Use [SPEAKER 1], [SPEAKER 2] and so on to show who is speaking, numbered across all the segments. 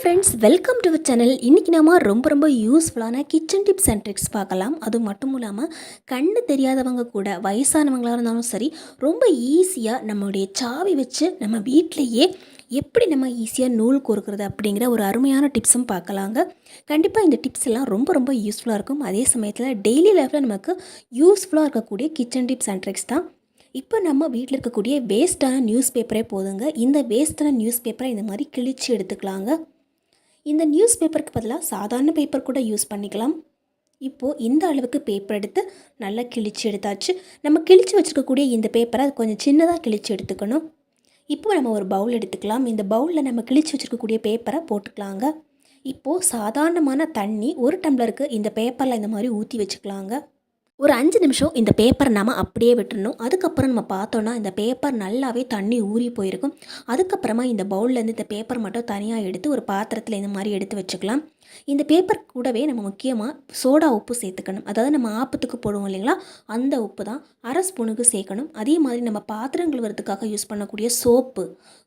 [SPEAKER 1] Friends welcome to channel இன்றைக்கி நம்ம ரொம்ப ரொம்ப யூஸ்ஃபுல்லான கிச்சன் டிப்ஸ் அண்ட் ட்ரிக்ஸ் பார்க்கலாம். அது மட்டும் இல்லாமல் கண்ணு தெரியாதவங்க கூட வயசானவங்களாக இருந்தாலும் சரி ரொம்ப ஈஸியாக நம்மளுடைய சாவி வச்சு நம்ம வீட்டிலையே எப்படி நம்ம ஈஸியாக நூல் கோர்க்குறது அப்படிங்கிற ஒரு அருமையான டிப்ஸும் பார்க்கலாங்க. கண்டிப்பாக இந்த டிப்ஸ் எல்லாம் ரொம்ப ரொம்ப யூஸ்ஃபுல்லாக இருக்கும். அதே சமயத்தில் டெய்லி லைஃப்பில் நமக்கு யூஸ்ஃபுல்லாக இருக்கக்கூடிய கிச்சன் டிப்ஸ் அண்ட் ட்ரிக்ஸ் தான். இப்போ நம்ம வீட்டில் இருக்கக்கூடிய வேஸ்ட்டான நியூஸ் பேப்பரே போதுங்க. இந்த வேஸ்ட்டான நியூஸ் பேப்பரை இந்த மாதிரி கிழிச்சு எடுத்துக்கலாங்க. இந்த நியூஸ் பேப்பருக்கு பதிலாக சாதாரண பேப்பர் கூட யூஸ் பண்ணிக்கலாம். இப்போது இந்த அளவுக்கு பேப்பர் எடுத்து நல்லா கிழிச்சு எடுத்தாச்சு. நம்ம கிழிச்சு வச்சுருக்கக்கூடிய இந்த பேப்பரை கொஞ்சம் சின்னதாக கிழிச்சு எடுத்துக்கணும். இப்போ நம்ம ஒரு பவுல் எடுத்துக்கலாம். இந்த பவுலில் நம்ம கிழிச்சு வச்சுருக்கக்கூடிய பேப்பரை போட்டுக்கலாங்க. இப்போது சாதாரணமான தண்ணி ஒரு டம்ளருக்கு இந்த பேப்பரில் இந்த மாதிரி ஊற்றி வச்சுக்கலாங்க. ஒரு அஞ்சு நிமிஷம் இந்த பேப்பரை நம்ம அப்படியே விட்டுறணும். அதுக்கப்புறம் நம்ம பார்த்தோன்னா இந்த பேப்பர் நல்லாவே தண்ணி ஊறி போயிருக்கும். அதுக்கப்புறமா இந்த பவுல்லேருந்து இந்த பேப்பர் மட்டும் தனியாக எடுத்து ஒரு பாத்திரத்தில் இந்த மாதிரி எடுத்து வச்சுக்கலாம். இந்த பேப்பர் கூடவே நம்ம முக்கியமாக சோடா உப்பு சேர்த்துக்கணும். அதாவது நம்ம ஆப்பத்துக்கு போடுவோம் இல்லைங்களா? அந்த உப்பு தான் அரை ஸ்பூனுக்கு சேர்க்கணும். அதே மாதிரி நம்ம பாத்திரம் கழுவுறதுக்காக யூஸ் பண்ணக்கூடிய சோப்பு.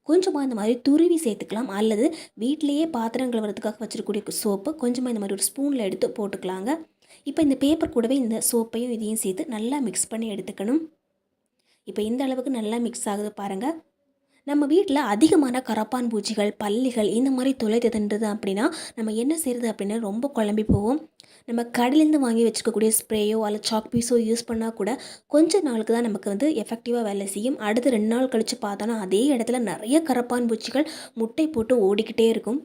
[SPEAKER 1] கொஞ்சமாக இந்த மாதிரி துருவி சேர்த்துக்கலாம். அல்லது வீட்டிலேயே பாத்திரம் கழுவுறதுக்காக வச்சுருக்கக்கூடிய சோப்பு கொஞ்சமாக இந்த மாதிரி ஒரு ஸ்பூனில் எடுத்து போட்டுக்கலாங்க. இப்போ இந்த பேப்பர் கூடவே இந்த சோப்பையும் இதையும் சேர்த்து நல்லா மிக்ஸ் பண்ணி எடுத்துக்கணும். இப்போ இந்த அளவுக்கு நல்லா மிக்ஸ் ஆகுது பாருங்கள் நம்ம வீட்டில் அதிகமான கரப்பான் பூச்சிகள் பல்லிகள் இந்த மாதிரி தொலை அப்படின்னா நம்ம என்ன செய்கிறது அப்படின்னா ரொம்ப குழம்பி போவோம் நம்ம கடையிலேருந்து வாங்கி வச்சுக்கக்கூடிய ஸ்ப்ரேயோ அல்ல சாக் பீஸோ யூஸ் பண்ணால் கூட கொஞ்ச நாளுக்கு தான் நமக்கு வந்து எஃபெக்டிவாக வேலை செய்யும். அடுத்து ரெண்டு நாள் கழித்து பார்த்தோன்னா அதே இடத்துல நிறைய கரப்பான் பூச்சிகள் முட்டை போட்டு ஓடிக்கிட்டே இருக்கும்.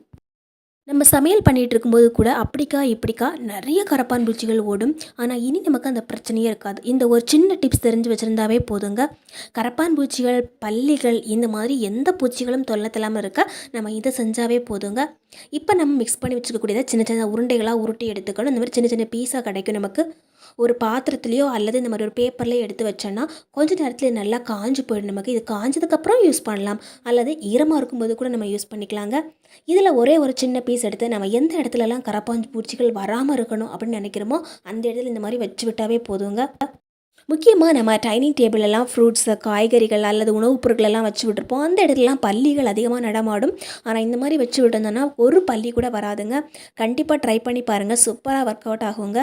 [SPEAKER 1] நம்ம சமையல் பண்ணிகிட்டு இருக்கும்போது கூட அப்படிக்கா இப்படிக்கா நிறைய கரப்பான் பூச்சிகள் ஓடும். ஆனால் இனி நமக்கு அந்த பிரச்சனையே இருக்காது. இந்த ஒரு சின்ன டிப்ஸ் தெரிஞ்சு வச்சுருந்தாவே போதுங்க. கரப்பான் பூச்சிகள் பல்லிகள் இந்த மாதிரி எந்த பூச்சிகளும் தொல்லத்தலாமல் இருக்க நம்ம இதை செஞ்சாவே போதுங்க. இப்போ நம்ம மிக்ஸ் பண்ணி வச்சுக்கக்கூடியதை சின்ன சின்ன உருண்டைகளாக உருட்டி எடுத்துக்கணும். இந்த மாதிரி சின்ன சின்ன பீஸாக கிடைக்கும் நமக்கு. ஒரு பாத்திரத்துலேயோ அல்லது இந்த மாதிரி ஒரு பேப்பர்லேயோ எடுத்து வச்சோன்னா கொஞ்ச நேரத்தில் நல்லா காஞ்சி போயிடும் நமக்கு. இது காஞ்சதுக்கப்புறம் யூஸ் பண்ணலாம். அல்லது ஈரமாக இருக்கும்போது கூட நம்ம யூஸ் பண்ணிக்கலாங்க. இதில் ஒரே ஒரு சின்ன பீஸ் எடுத்து நம்ம எந்த இடத்துலலாம் கரப்பாஞ்சு பூச்சிகள் வராமல் இருக்கணும் அப்படின்னு நினைக்கிறோமோ அந்த இடத்துல இந்த மாதிரி வச்சு விட்டாவே போதுங்க. முக்கியமாக நம்ம டைனிங் டேபிளெல்லாம் ஃப்ரூட்ஸு காய்கறிகள் அல்லது உணவுப் பொருட்களெல்லாம் வச்சு விட்டுருப்போம். அந்த இடத்துலலாம் பள்ளிகள் அதிகமாக நடமாடும். ஆனால் இந்த மாதிரி வச்சு விட்டுருந்தோன்னா ஒரு பள்ளி கூட வராதுங்க. கண்டிப்பாக ட்ரை பண்ணி பாருங்கள் சூப்பராக ஒர்க் அவுட் ஆகுங்க.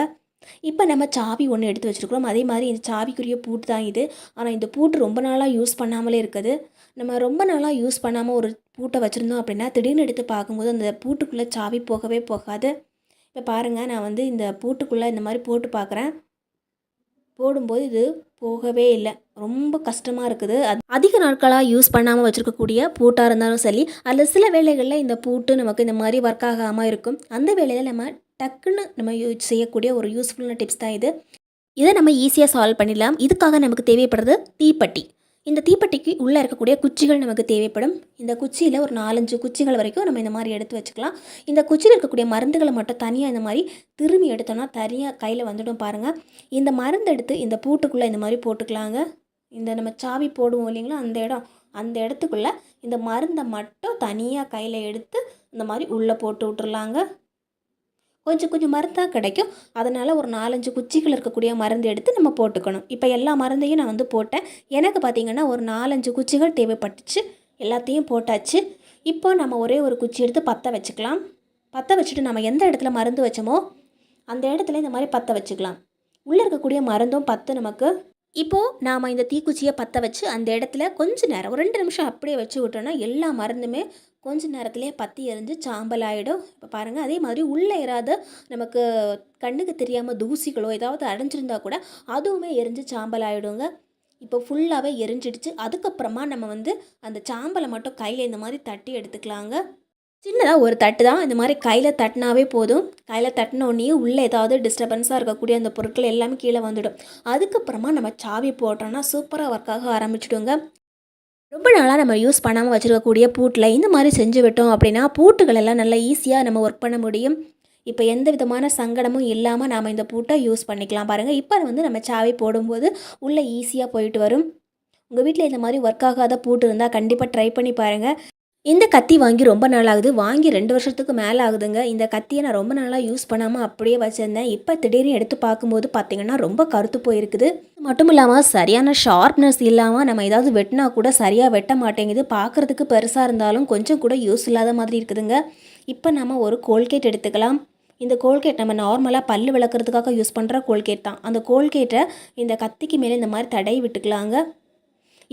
[SPEAKER 1] இப்போ நம்ம சாவி ஒன்று எடுத்து வச்சுருக்கிறோம். அதே மாதிரி இந்த சாவிக்குரிய பூட்டு தான் இது. ஆனால் இந்த பூட்டு ரொம்ப நாளாக யூஸ் பண்ணாமலே இருக்குது. நம்ம ரொம்ப நாளாக யூஸ் பண்ணாமல் ஒரு பூட்டை வச்சுருந்தோம் அப்படின்னா திடீர்னு எடுத்து பார்க்கும்போது அந்த பூட்டுக்குள்ளே சாவி போகவே போகாது. இப்போ பாருங்கள் நான் வந்து இந்த பூட்டுக்குள்ளே இந்த மாதிரி போட்டு பார்க்குறேன். போடும்போது இது போகவே இல்லை. ரொம்ப கஷ்டமாக இருக்குது. அது அதிக நாட்களாக யூஸ் பண்ணாமல் வச்சுருக்கக்கூடிய பூட்டாக இருந்தாலும் சரி அதில் சில வேலைகளில் இந்த பூட்டு நமக்கு இந்த மாதிரி ஒர்க் ஆகாமல் இருக்கும். அந்த வேலையில் நம்ம டக்குன்னு நம்ம யூஸ் செய்யக்கூடிய ஒரு யூஸ்ஃபுல்லான டிப்ஸ் தான் இது. இதை நம்ம ஈஸியாக சால்வ் பண்ணிடலாம். இதுக்காக நமக்கு தேவைப்படுறது தீப்பெட்டி. இந்த தீப்பெட்டிக்கு உள்ளே இருக்கக்கூடிய குச்சிகள் நமக்கு தேவைப்படும். இந்த குச்சியில் ஒரு நாலஞ்சு குச்சிகள் வரைக்கும் நம்ம இந்த மாதிரி எடுத்து வச்சுக்கலாம். இந்த குச்சியில் இருக்கக்கூடிய மருந்துகளை மட்டும் தனியாக இந்த மாதிரி திரும்பி எடுத்தோம்னா தனியாக கையில் வந்துடும் பாருங்கள் இந்த மருந்து எடுத்து இந்த பூட்டுக்குள்ளே இந்த மாதிரி போட்டுக்கலாங்க. இந்த நம்ம சாவி போடுவோம் இல்லைங்களா? அந்த இடம் அந்த இடத்துக்குள்ளே இந்த மருந்தை மட்டும் தனியாக கையில் எடுத்து இந்த மாதிரி உள்ளே போட்டு விட்டுறலாங்க. கொஞ்சம் கொஞ்சம் மருந்தாக கிடைக்கும். அதனால் ஒரு நாலஞ்சு குச்சிகள் இருக்கக்கூடிய மருந்து எடுத்து நம்ம போட்டுக்கணும். இப்போ எல்லா மருந்தையும் நான் வந்து போட்டேன். எனக்கு பார்த்திங்கன்னா ஒரு நாலஞ்சு குச்சிகள் தேவைப்பட்டுச்சு. எல்லாத்தையும் போட்டாச்சு. இப்போ நம்ம ஒரே ஒரு குச்சி எடுத்து பற்ற வச்சுக்கலாம். பற்ற வச்சுட்டு நம்ம எந்த இடத்துல மருந்து வச்சோமோ அந்த இடத்துல இந்த மாதிரி பற்ற வச்சுக்கலாம். உள்ளே இருக்கக்கூடிய மருந்தும் பத்து நமக்கு. இப்போது நாம் இந்த தீக்குச்சியை பற்ற வச்சு அந்த இடத்துல கொஞ்ச நேரம் ஒரு ரெண்டு நிமிஷம் அப்படியே வச்சு விட்டோன்னா எல்லா மருந்துமே கொஞ்ச நேரத்திலே பற்றி எரிஞ்சு சாம்பல் ஆகிடும் இப்போ பாருங்கள் அதே மாதிரி உள்ளே ஏறாத நமக்கு கண்ணுக்கு தெரியாமல் தூசிகளோ ஏதாவது அடைஞ்சிருந்தா கூட அதுவுமே எரிஞ்சு சாம்பல் ஆகிடுங்க இப்போ ஃபுல்லாகவே எரிஞ்சிடுச்சு. அதுக்கப்புறமா நம்ம வந்து அந்த சாம்பலை மட்டும் கையில் இந்த மாதிரி தட்டி எடுத்துக்கலாங்க. சின்னதாக ஒரு தட்டு தான். இந்த மாதிரி கையில் தட்டினாவே போதும். கையில் தட்டினோடனே உள்ளே ஏதாவது டிஸ்டர்பன்ஸாக இருக்கக்கூடிய அந்த பொருட்கள் எல்லாமே கீழே வந்துடும். அதுக்கப்புறமா நம்ம சாவி போட்டோன்னா சூப்பராக ஒர்க் ஆக ஆரம்பிச்சிடுங்க. ரொம்ப நாளாக நம்ம யூஸ் பண்ணாமல் வச்சுருக்கக்கூடிய பூட்டில் இந்த மாதிரி செஞ்சு விட்டோம் அப்படின்னா பூட்டுகள் எல்லாம் நல்லா ஈஸியாக நம்ம ஒர்க் பண்ண முடியும். இப்போ எந்த விதமான சங்கடமும் இல்லாமல் நாம் இந்த பூட்டை யூஸ் பண்ணிக்கலாம் பாருங்கள் இப்போ வந்து நம்ம சாவி போடும்போது உள்ளே ஈஸியாக போயிட்டு வரும். உங்கள் வீட்டில் இந்த மாதிரி ஒர்க் ஆகாத பூட்டு இருந்தால் கண்டிப்பாக ட்ரை பண்ணி பாருங்கள் இந்த கத்தி வாங்கி ரொம்ப நாள் ஆகுது வாங்கி ரெண்டு வருஷத்துக்கு மேலே ஆகுதுங்க. இந்த கத்தியை நான் ரொம்ப நாளாக யூஸ் பண்ணாமல் அப்படியே வச்சுருந்தேன். இப்போ திடீர்னு எடுத்து பார்க்கும்போது பார்த்தீங்கன்னா ரொம்ப கருத்து போயிருக்குது. மட்டும் இல்லாமல் சரியான ஷார்ப்னஸ் இல்லாமல் நம்ம ஏதாவது வெட்டினா கூட சரியாக வெட்ட மாட்டேங்குது. பார்க்குறதுக்கு பெருசாக இருந்தாலும் கொஞ்சம் கூட யூஸ் இல்லாத மாதிரி இருக்குதுங்க. இப்போ நம்ம ஒரு கோல்கேட் எடுத்துக்கலாம். இந்த கோல்கேட் நம்ம நார்மலாக பல்லு விளக்குறதுக்காக யூஸ் பண்ணுற கோல்கேட் தான். அந்த கோல்கேட்டை இந்த கத்திக்கு மேலே இந்த மாதிரி தடை விட்டுக்கலாங்க.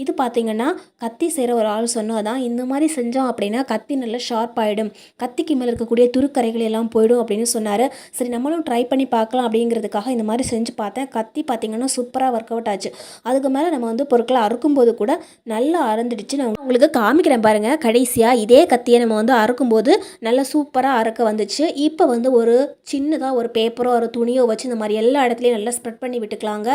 [SPEAKER 1] இது பார்த்தீங்கன்னா கத்தி செய்கிற ஒரு ஆள் சொன்னால் தான் இந்த மாதிரி செஞ்சோம் அப்படின்னா கத்தி நல்லா ஷார்ப் ஆகிடும் கத்திக்கு மேலே இருக்கக்கூடிய துருக்கரைகள் எல்லாம் போயிடும் அப்படின்னு சொன்னார். சரி நம்மளும் ட்ரை பண்ணி பார்க்கலாம் அப்படிங்கிறதுக்காக இந்த மாதிரி செஞ்சு பார்த்தேன். கத்தி பார்த்தீங்கன்னா சூப்பராக ஒர்க் அவுட் ஆச்சு. அதுக்கு மேலே நம்ம வந்து பொருட்களை அறுக்கும்போது கூட நல்லா அறந்துடுச்சு. நான் உங்களுக்கு காமிக்கிறேன் பாருங்கள் கடைசியாக இதே கத்தியை நம்ம வந்து அறுக்கும்போது நல்லா சூப்பராக அறுக்க வந்துச்சு. இப்போ வந்து ஒரு சின்னதாக ஒரு பேப்பரோ ஒரு துணியோ வச்சு இந்த மாதிரி எல்லா இடத்துலையும் நல்லா ஸ்ப்ரெட் பண்ணி விட்டுக்கலாங்க.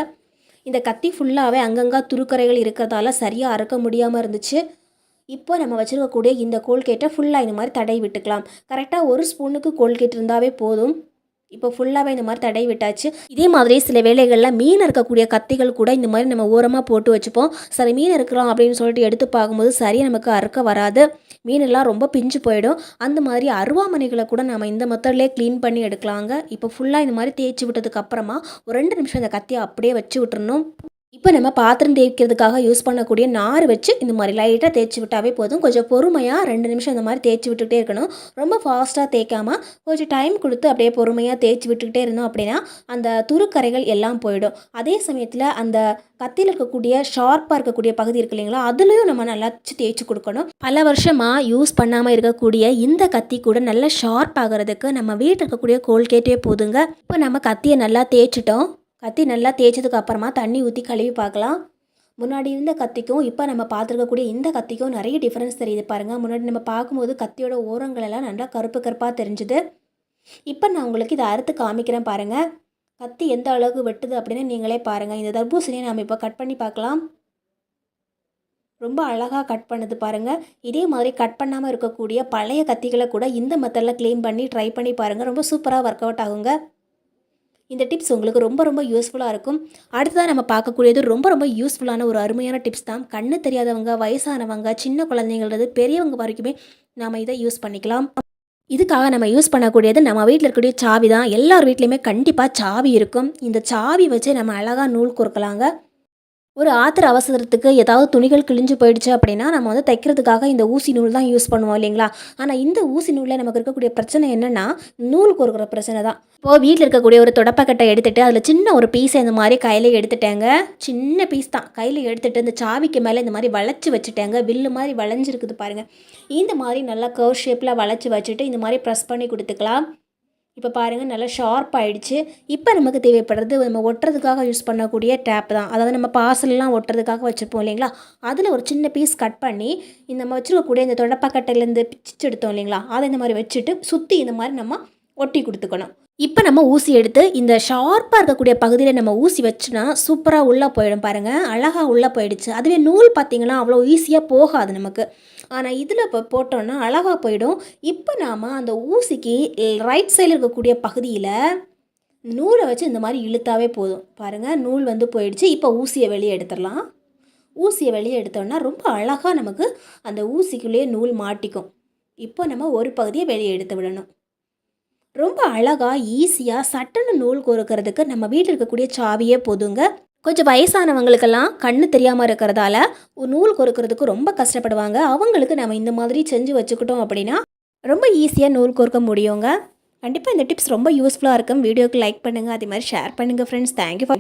[SPEAKER 1] இந்த கத்தி ஃபுல்லாகவே அங்கங்கே துருக்கரைகள் இருக்கிறதால சரியாக அறுக்க முடியாமல் இருந்துச்சு. இப்போ நம்ம வச்சுருக்கக்கூடிய இந்த கோல்கேட்டை ஃபுல்லாக இந்த மாதிரி தடை விட்டுக்கலாம். கரெக்டாக ஒரு ஸ்பூனுக்கு கோல்கேட் இருந்தாவே போதும். இப்போ ஃபுல்லாகவே இந்த மாதிரி தடை விட்டாச்சு. இதே மாதிரி சில வேலைகளில் மீன் இருக்கக்கூடிய கத்திகள் கூட இந்த மாதிரி நம்ம ஓரமாக போட்டு வச்சுப்போம். சரி மீன் இருக்கிறோம் அப்படின்னு சொல்லிட்டு எடுத்து பார்க்கும்போது சரியாக நமக்கு அறுக்க வராது. மீனெல்லாம் ரொம்ப பிஞ்சு போயிடும். அந்த மாதிரி அருவாமனைகளை கூட நம்ம இந்த மெத்தட்லேயே க்ளீன் பண்ணி எடுக்கலாங்க. இப்போ ஃபுல்லாக இந்த மாதிரி தேய்ச்சி விட்டதுக்கு அப்புறமா ஒரு ரெண்டு நிமிஷம் இந்த கத்தியை அப்படியே வச்சு விட்டுறணும். இப்போ நம்ம பாத்திரம் தேய்க்கிறதுக்காக யூஸ் பண்ணக்கூடிய நார் வச்சு இந்த மாதிரி லைட்டாக தேய்ச்சி விட்டாவே போதும். கொஞ்சம் பொறுமையாக ரெண்டு நிமிஷம் இந்த மாதிரி தேய்ச்சி விட்டுக்கிட்டே இருக்கணும். ரொம்ப ஃபாஸ்ட்டாக தேய்க்காம கொஞ்சம் டைம் கொடுத்து அப்படியே பொறுமையாக தேய்ச்சி விட்டுக்கிட்டே இருந்தோம் அப்படின்னா அந்த துருக்கரைகள் எல்லாம் போயிடும். அதே சமயத்தில் அந்த கத்தியில் இருக்கக்கூடிய ஷார்ப்பாக இருக்கக்கூடிய பகுதி இருக்கு இல்லைங்களா அதுலேயும் நம்ம நல்லா தேய்ச்சி கொடுக்கணும். பல வருஷமாக யூஸ் பண்ணாமல் இருக்கக்கூடிய இந்த கத்தி கூட நல்லா ஷார்ப் ஆகிறதுக்கு நம்ம வீட்டில் இருக்கக்கூடிய கோல்கேட்டே போதுங்க. இப்போ நம்ம கத்தியை நல்லா தேய்ச்சிட்டோம். கத்தி நல்லா தேய்ச்சதுக்கு அப்புறமா தண்ணி ஊற்றி கழுவி பார்க்கலாம். முன்னாடி இருந்த கத்திக்கும் இப்போ நம்ம பார்த்துருக்கக்கூடிய இந்த கத்திக்கும் நிறைய டிஃப்ரென்ஸ் தெரியுது பாருங்கள் முன்னாடி நம்ம பார்க்கும்போது கத்தியோட ஓரங்கள் எல்லாம் நல்லா கருப்பு கருப்பாக தெரிஞ்சுது. இப்போ நான் உங்களுக்கு இதை அறுத்து காமிக்கிறேன் பாருங்கள் கத்தி எந்த அளவுக்கு வெட்டுது அப்படின்னு நீங்களே பாருங்கள் இந்த தர்பூசணியை நாம் இப்போ கட் பண்ணி பார்க்கலாம். ரொம்ப அழகாக கட் பண்ணுது பாருங்கள் இதே மாதிரி கட் பண்ணாமல் இருக்கக்கூடிய பழைய கத்திகளை கூட இந்த மெத்தடில் க்ளீன் பண்ணி ட்ரை பண்ணி பாருங்கள் ரொம்ப சூப்பராக ஒர்க் அவுட் ஆகுங்க. இந்த டிப்ஸ் உங்களுக்கு ரொம்ப ரொம்ப யூஸ்ஃபுல்லாக இருக்கும். அடுத்ததாக நம்ம பார்க்கக்கூடியது ரொம்ப ரொம்ப யூஸ்ஃபுல்லான ஒரு அருமையான டிப்ஸ் தான். கண்ணு தெரியாதவங்க வயசானவங்க சின்ன குழந்தைங்கிறது பெரியவங்க வரைக்குமே நாம் இதை யூஸ் பண்ணிக்கலாம். இதுக்காக நம்ம யூஸ் பண்ணக்கூடியது நம்ம வீட்டில் இருக்கக்கூடிய சாவி தான். எல்லார் வீட்லேயுமே கண்டிப்பாக சாவி இருக்கும். இந்த சாவி வச்சு நம்ம அழகாக நூல் கொடுக்கலாங்க ஒரு ஆத்திர அவசரத்துக்கு ஏதாவது துணிகள் கிழிஞ்சு போயிடுச்சு அப்படின்னா நம்ம வந்து தைக்கிறதுக்காக இந்த ஊசி நூல் தான் யூஸ் பண்ணுவோம் இல்லைங்களா? ஆனால் இந்த ஊசி நூலில் நமக்கு இருக்கக்கூடிய பிரச்சனை என்னென்னா நூல் கொடுக்குற பிரச்சனை தான். இப்போது வீட்டில் இருக்கக்கூடிய ஒரு தொடப்பக்கட்டை எடுத்துகிட்டு அதில் சின்ன ஒரு பீஸை இந்த மாதிரி கையில் எடுத்துட்டேங்க. சின்ன பீஸ் தான். கையில் எடுத்துகிட்டு இந்த சாவிக்கு மேலே இந்த மாதிரி வளைச்சி வச்சுட்டேங்க. வில்லு மாதிரி வளைஞ்சிருக்குது பாருங்கள் இந்த மாதிரி நல்லா கர்வ் ஷேப்பில் வளைச்சி வச்சுட்டு இந்த மாதிரி ப்ரெஸ் பண்ணி கொடுத்துக்கலாம். இப்போ பாருங்கள் நல்லா ஷார்ப் ஆகிடுச்சு இப்போ நமக்கு தேவைப்படுறது நம்ம ஒட்டுறதுக்காக யூஸ் பண்ணக்கூடிய டேப் தான். அதாவது நம்ம பார்சல்லாம் ஒட்டுறதுக்காக வச்சுருப்போம் இல்லைங்களா? அதில் ஒரு சின்ன பீஸ் கட் பண்ணி இந்த நம்ம வச்சுருக்கக்கூடிய இந்த தொடப்பக்கட்டையிலேருந்து பிச்சு எடுத்தோம் இல்லைங்களா? அதை இந்த மாதிரி வச்சுட்டு சுற்றி இந்த மாதிரி நம்ம ஒட்டி கொடுத்துக்கணும். இப்போ நம்ம ஊசி எடுத்து இந்த ஷார்ப்பாக இருக்கக்கூடிய பகுதியில் நம்ம ஊசி வச்சுனா சூப்பராக உள்ளே போயிடும் பாருங்கள் அழகாக உள்ளே போயிடுச்சு. அதுவே நூல் பார்த்திங்கன்னா அவ்வளோ ஈஸியாக போகாது நமக்கு. ஆனால் இதில் இப்போ போட்டோன்னா அழகாக போயிடும். இப்போ நாம் அந்த ஊசிக்கு ரைட் சைடில் இருக்கக்கூடிய பகுதியில் நூலை வச்சு இந்த மாதிரி இழுத்தாவே போதும். பாருங்கள் நூல் வந்து போயிடுச்சு. இப்போ ஊசியை வெளியே எடுத்துடலாம். ஊசியை வெளியே எடுத்தோன்னா ரொம்ப அழகாக நமக்கு அந்த ஊசிக்குள்ளேயே நூல் மாட்டிக்கும். இப்போ நம்ம ஒரு பகுதியை வெளியே எடுத்து விடணும். ரொம்ப அழகாக ஈஸியாக சட்டன்னு நூல் கோர்க்கறதுக்கு நம்ம வீட்டில் இருக்கக்கூடிய சாவியே போதுங்க. கொஞ்சம் வயசானவங்களுக்கெல்லாம் கண்ணு தெரியாமல் இருக்கிறதால ஒரு நூல் கொறுக்கிறதுக்கு ரொம்ப கஷ்டப்படுவாங்க. அவங்களுக்கு நம்ம இந்த மாதிரி செஞ்சு வச்சுக்கிட்டோம் அப்படின்னா ரொம்ப ஈஸியாக நூல் கொறுக்க முடியுங்க. கண்டிப்பாக இந்த டிப்ஸ் ரொம்ப யூஸ்ஃபுல்லாக இருக்கும். வீடியோக்கு லைக் பண்ணுங்கள் அதே மாதிரி ஷேர் பண்ணுங்கள் ஃப்ரெண்ட்ஸ் தேங்க்யூ ஃபார்